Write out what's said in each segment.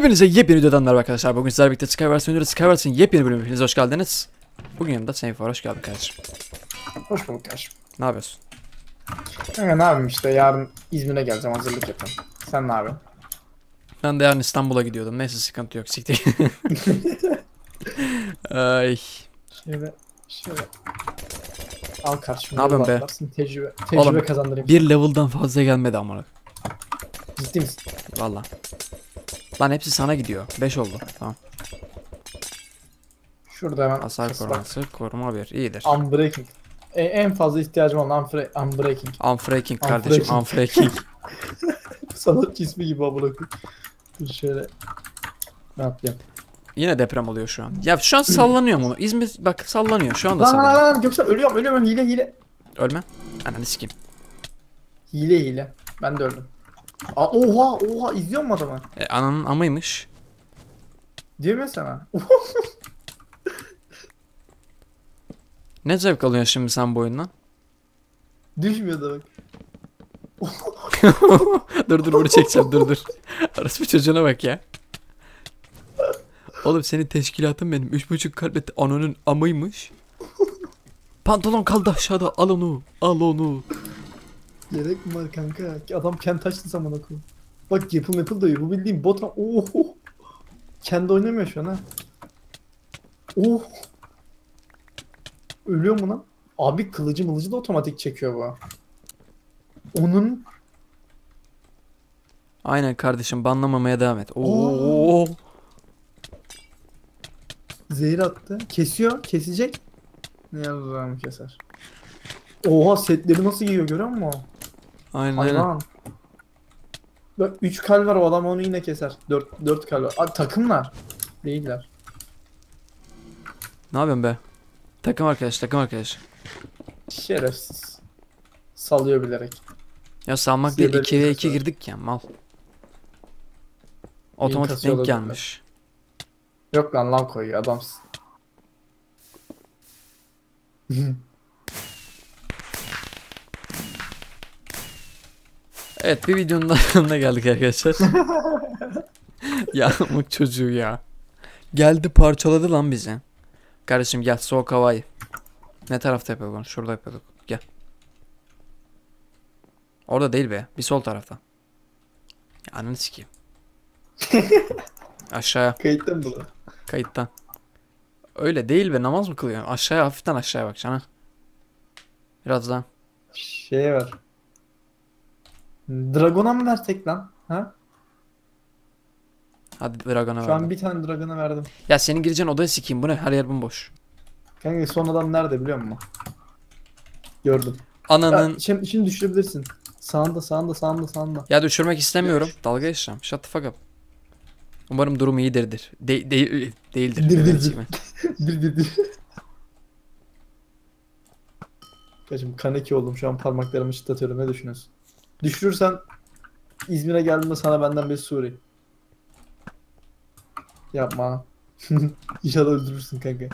Hepinize yepyeni videodan merhaba arkadaşlar. Bugün sizlerle birlikte Skywars oynuyoruz. Skywars'ın yepyeni bölümüne hepiniz hoş geldiniz. Bugün yanımda Seyfi var. Hoş geldin kardeşim. Hoş bulduk kardeşim. Ne yapıyorsun? Kanka ne yapayım işte yarın İzmir'e geleceğim hazırlık yapayım. Sen ne yapıyorsun? Ben de yarın İstanbul'a gidiyordum. Neyse sıkıntı yok. Siktir. Ay. Şöyle şöyle. Al kardeşim. Ne yapıyorsun be? atlarsın, Tecrübe, tecrübe Oğlum, kazandırayım. Bir level'dan fazla gelmedi amına. Ciddi misin? Valla. Lan hepsi sana gidiyor. 5 oldu. Tamam. Şurada hemen Hasar kıs bak. koruması. Koruma 1. İyidir. Unbreaking. E, en fazla ihtiyacım olan unfre- Unbreaking. Unfreaking kardeşim. Unfreaking. Sanatçı ismi gibi. Dur şöyle. Ne yapayım? Yine deprem oluyor şu an. Ya şu an sallanıyor mu? İzmir bak sallanıyor. Şu anda Lan lan sallanıyor. lan lan Göksel ölüyorum ölüyorum hile hile. Ölme. Ananı sikeyim. Hile hile. Ben de öldüm. Aa, oha oha izliyor mu adamı? E, ananın amıymış. Diyor mu sana? Ne zevk alıyorsun şimdi sen bu oyundan? Düşmüyor da bak. dur dur bunu çekeceğim dur dur. Arası bir çocuğuna bak ya. Oğlum senin teşkilatın benim. Üç buçuk kalbet ananın amıymış. Pantolon kaldı aşağıda al onu. Al onu. Gerek mi var kanka? Adam kendi taştı zaman okul. Bak yapıl yapıl dayıyor. Bu bildiğin bot. Oho. Kendi oynamıyor şu an ha. Oh. Ölüyor mu lan? Abi kılıcı mılıcı da otomatik çekiyor bu. Onun Aynen kardeşim banlamamaya devam et. Oo. zehir attı. Kesiyor. Kesecek. Ne yazacağımı keser. Oha setleri nasıl giyiyor görüyor musun? Aynen. Hayvan. Bak 3 kal var o adam onu yine keser. 4 4 kal var. Abi takımlar. Değiller. Ne yapıyorsun be? Takım arkadaş takım arkadaş. Şerefsiz. Salıyor bilerek. Ya salmak değil Size 2 ve böyle 2 bir girdik ya mal. Otomatik kasıyor denk gelmiş. Yok lan lan koyuyor adamsın. Evet bir videonun daha sonuna geldik arkadaşlar. ya bu çocuğu ya. Geldi parçaladı lan bizi. Kardeşim gel soğuk havayı. Ne tarafta yapıyorduk onu? Şurada yapıyorduk. Gel. Orada değil be. Bir sol tarafta. Ya Ananı sikeyim. Aşağıya. Kayıtta mı bu? Kayıttan. Öyle değil be. Namaz mı kılıyorsun? Aşağıya hafiften aşağıya bakacaksın ha. Biraz daha. Şey var. Dragon'a mı versek lan? Ha? Hadi Dragon'a Şu verdim. an bir tane Dragon'a verdim. Ya senin gireceğin odaya sikeyim. Bu ne? Her yer bomboş. Kanka son adam nerede biliyor musun? Gördüm. Ananın. Ya, şimdi, şimdi düşürebilirsin. Sağında sağında sağında sağında. Ya düşürmek istemiyorum. Dalga geçeceğim. Shut the fuck up. Umarım durum iyidirdir. De de değildir. Dir- dir- dir. bir bir bir. Kaçım kaneki oldum şu an parmaklarımı çıtlatıyorum ne düşünüyorsun? Düşürürsen İzmir'e geldiğimde sana benden bir Suri. Yapma. İnşallah öldürürsün kanka.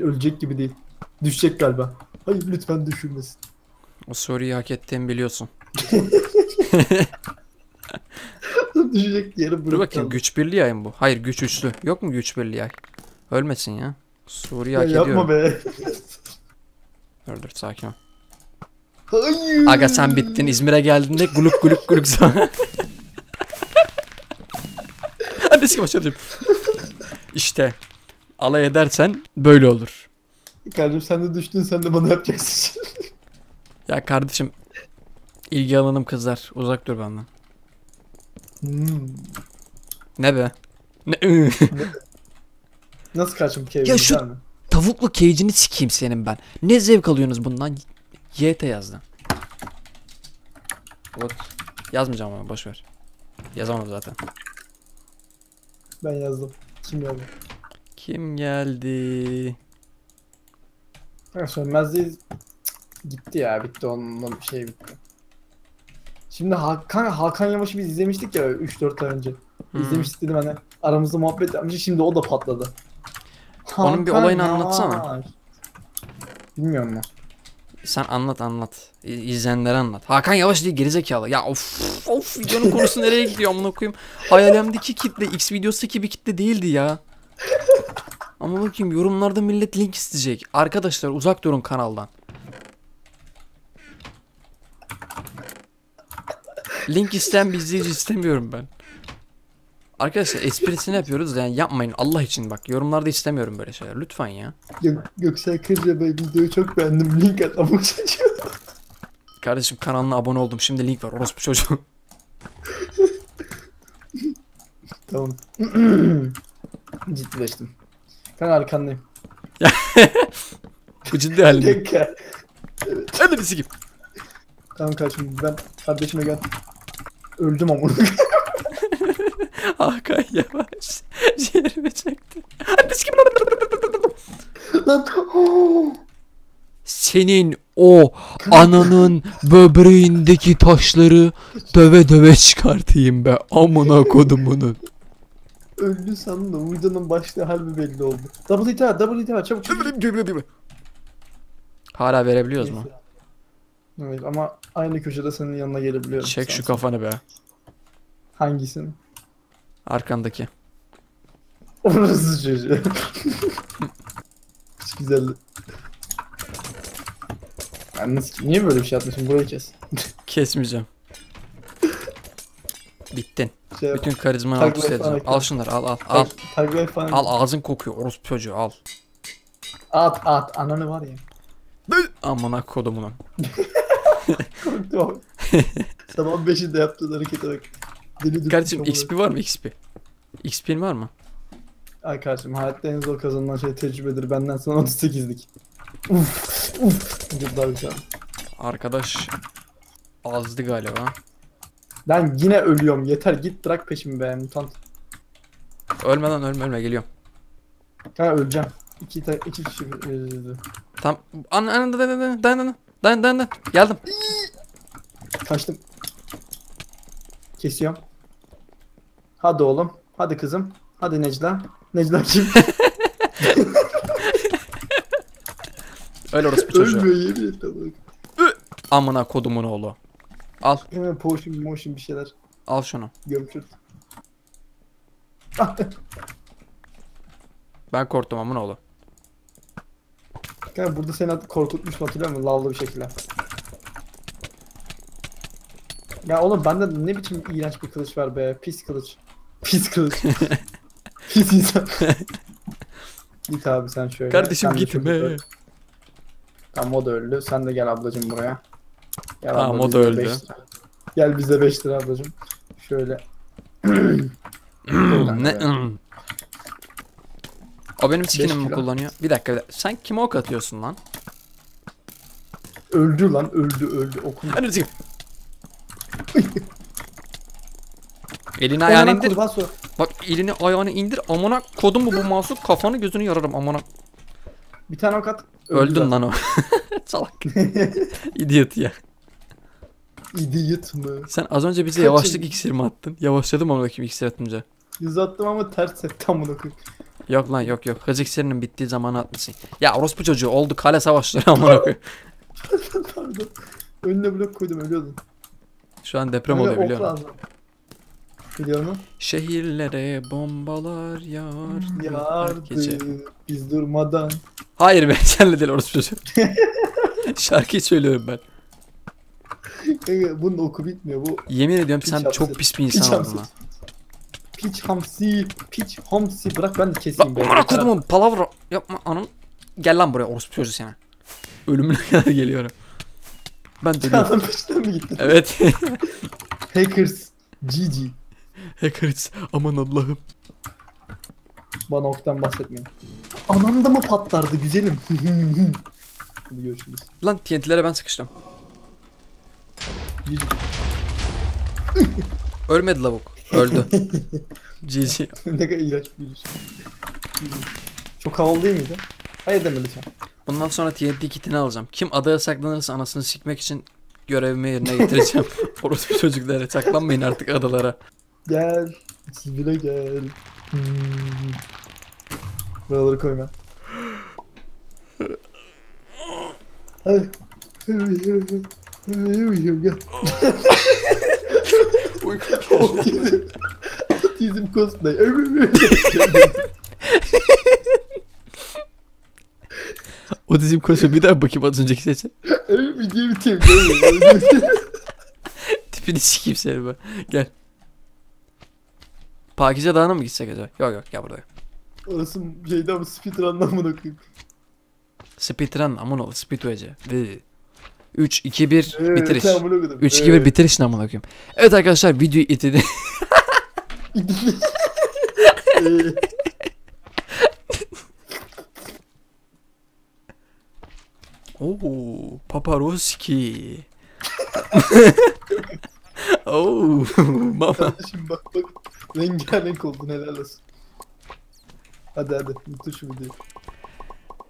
Ölecek gibi değil. Düşecek galiba. Hayır lütfen düşürmesin. O soruyu hak ettiğimi biliyorsun. Düşecek yere bırak. Dur bakayım güç birliği ayın bu. Hayır güç üçlü. Yok mu güç birliği ay? Ölmesin ya. Suriye Ya hak yapma ediyorum. be. Dur dur sakin ol. Hayır. Aga sen bittin. İzmir'e geldiğinde guluk guluk guluk sana. Hadi sikim başladım. İşte alay edersen böyle olur. Kardeşim sen de düştün sen de bana yapacaksın. Ya kardeşim ilgi alanım kızlar. Uzak dur benden. Hmm. Ne be? Ne? Nasıl kaçım Kevin? Ya şu-? Tavuklu cage'ini sikeyim senin ben. Ne zevk alıyorsunuz bundan? YT yazdı. Bak yazmayacağım ama boş ver. Yazamam zaten. Ben yazdım. Kim yazdı? Kim geldi? Ha, sönmezliği gitti ya bitti onun şey bitti. Şimdi Hakan Hakan Yamaç'ı biz izlemiştik ya 3-4 ay önce. Hmm. İzlemiştik dedim hani aramızda muhabbet yapmıştık şimdi o da patladı. Onun bir Hakan olayını anlatsana. Yamaç. Bilmiyorum mu? Sen anlat anlat. İzleyenlere anlat. Hakan Yavaş değil gerizekalı. Ya of of videonun konusu nereye gidiyor amına koyayım. Hayalimdeki kitle X videosundaki bir kitle değildi ya. Ama bakayım yorumlarda millet link isteyecek. Arkadaşlar uzak durun kanaldan. Link isteyen bir izleyici istemiyorum ben. Arkadaşlar esprisini yapıyoruz yani yapmayın Allah için bak yorumlarda istemiyorum böyle şeyler lütfen ya. Gök, Göksel Kırca Bey videoyu çok beğendim. Link at ama çocuğu. Kardeşim kanalına abone oldum şimdi link var orospu çocuğu. Tamam. Ciddileştim. Kanka arkandayım. Bu ciddi halinde. Kanka. Hadi bir sikim. Tamam kardeşim ben kardeşime gel. Öldüm ama. Hakan yavaş. Ciğerimi çekti. Lan. Senin o ananın böbreğindeki taşları döve döve çıkartayım be amına kodumunun. Öldü sandım videonun başlığı harbi belli oldu. Double hit var, double hit var. Çabuk. Hala verebiliyoruz mu? Evet ama aynı köşede senin yanına gelebiliyorum. Çek şu kafanı be. Hangisini? Arkandaki. Orası çocuğu. Hiç güzeldi. Ben nasıl, niye böyle bir şey yapmışım? Burayı kes. Kesmeyeceğim. Bittin. Şey. Bütün karizmanı alt üst edeceğim. Al şunları al al al. Tag life falan. Al ağzın kokuyor orospu çocuğu al. At at. Ananı var ya. Amına kodumunun. Korktum abi. Sabah 5'inde yaptığın harekete bak. Dürtmüş Kardeşim. XP var mı XP? XP'in var mı? Ay kardeşim hayatta en zor kazanılan şey tecrübedir. Benden sonra 38'lik. Uf uf. Çok daha güzel. Arkadaş azdı galiba. Ben yine ölüyorum. Yeter git bırak peşimi be mutant. Ölme lan ölme ölme geliyorum. Kanka öleceğim. İki, ta- iki kişi öldü. Tam an an dayan dayan dayan dayan dayan dayan geldim. Kaçtım. Kesiyorum. Hadi oğlum. Hadi kızım. Hadi Necla. Necla kim? Öyle orospu çocuğu. Ölmüyor yemin et amına. Amına kodumun oğlu. Al Hemen potion motion bir şeyler. al şunu. Ah, Ben korktum amına oğlu. Kanka burada seni korkutmuştum hatırlıyor musun? Lavlı bir şekilde. Ya oğlum bende ne biçim iğrenç bir kılıç var be. Pis kılıç. Pis kılıç. Pis insan. git abi sen şöyle. Kardeşim Sen gitme. Tamam o da öldü. Sen de gel ablacım buraya. Gel Tamam, o da öldü. Gel bize 5 lira ablacım. Şöyle. ne? o benim skinimi mi kullanıyor? Bir dakika bir dakika. Sen kime ok atıyorsun lan? Öldü lan öldü öldü. Okun. Hadi. Elini ayağını indir. kurban. Bak elini ayağını indir. Amına kodum mu bu mouse kafanı gözünü yararım amına. Bir tane ok at. Öldün lan o. Salak. Idiot ya. Idiot mı? Sen az önce bize Kaçın. yavaşlık iksiri mi attın? Yavaşladım ama bakayım iksir atınca. Yüz attım ama ters et tam bunu koy. Yok lan yok yok. Hız iksirinin bittiği zamanı atmışsın. Ya orospu çocuğu oldu kale savaşları amına koyayım. Pardon. Önüne blok koydum ölüyordun. Şu an deprem Öyle oluyor ok biliyor musun? lazım. Biliyor musun? Şehirlere bombalar yağar. her gece. Yardı biz durmadan. Hayır ben senle değil orospu çocuğu. Şarkıyı söylüyorum ben. Bunun oku bitmiyor bu. Yemin ediyorum Piç sen hamsi. çok pis bir insan oldun hamsi. lan. Piç hamsi, piç hamsi. Bırak ben de keseyim. be. amına kodumun palavra yapma anam. Gel lan buraya orospu çocuğu sana. Ölümüne kadar geliyorum. Ben. Adam peşinden mi gittin? evet. Hackers. GG. Hackers aman Allah'ım. Bana oktan bahsetmeyin. Anam da mı patlardı güzelim? Hadi görüşürüz. Lan TNT'lere ben sıkıştım. GG. Ölmedi lavuk. Öldü. GG. ne kadar iğrenç bir gülüş. Çok havalı değil miydi? Hayır deme lütfen. Bundan sonra TNT kitini alacağım. Kim adaya saklanırsa anasını sikmek için görevimi yerine getireceğim. Orospu çocuklara saklanmayın artık adalara. Gel. Siz bile gel. Hmm. Buraları koyma. Hadi. Uyuyorum gel. Otizm. Otizm cosplay. Otizm konusu bir daha bakayım az önceki sesi. Bitiyor. Video bitiyor. Tipini sikeyim seni be. Gel. Pakize Dağı'na mı gitsek acaba? Yok yok gel buraya. Orası şeyde ama speedrun'dan mı okuyayım? Speedrun aman ol speedway'ce. 3 2 1 bitiriş. 3 2 1 Evet. bitiriş amına koyayım. Evet arkadaşlar videoyu itirdi. Oo, Paparoski. Oo, mama. Kardeşim bak bak. Rengarenk oldun helal olsun. Hadi hadi bitir şu videoyu.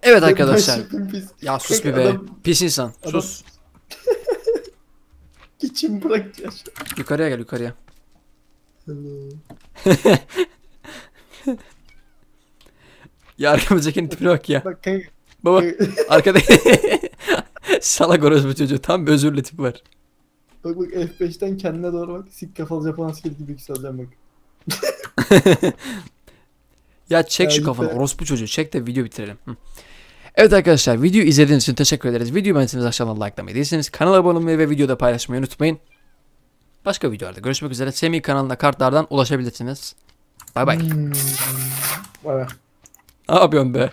Evet arkadaşlar. Şefim pis. Ya sus bir be. adam- Pis insan. adam- Sus. Geçin bırak ya. Yukarıya gel yukarıya. Hello. Ya arkamızdakinin tipine bak ya. Bak kanka. Baba arkada salak orospu çocuğu tam bir özürlü tipi var. bak bak F5'ten kendine doğru bak. Sik kafalı Japon askeri gibi yükseleceğim bak. Ya çek şu kafanı orospu çocuğu çek de video bitirelim. Hı. Evet arkadaşlar videoyu izlediğiniz için teşekkür ederiz. Videoyu beğendiyseniz aşağıdan likelamayı değilseniz kanala abone olmayı ve videoda paylaşmayı unutmayın. Başka videolarda görüşmek üzere. Semih kanalına kartlardan ulaşabilirsiniz. Bay bay. Hmm. Bay bay. Ne yapıyorsun be?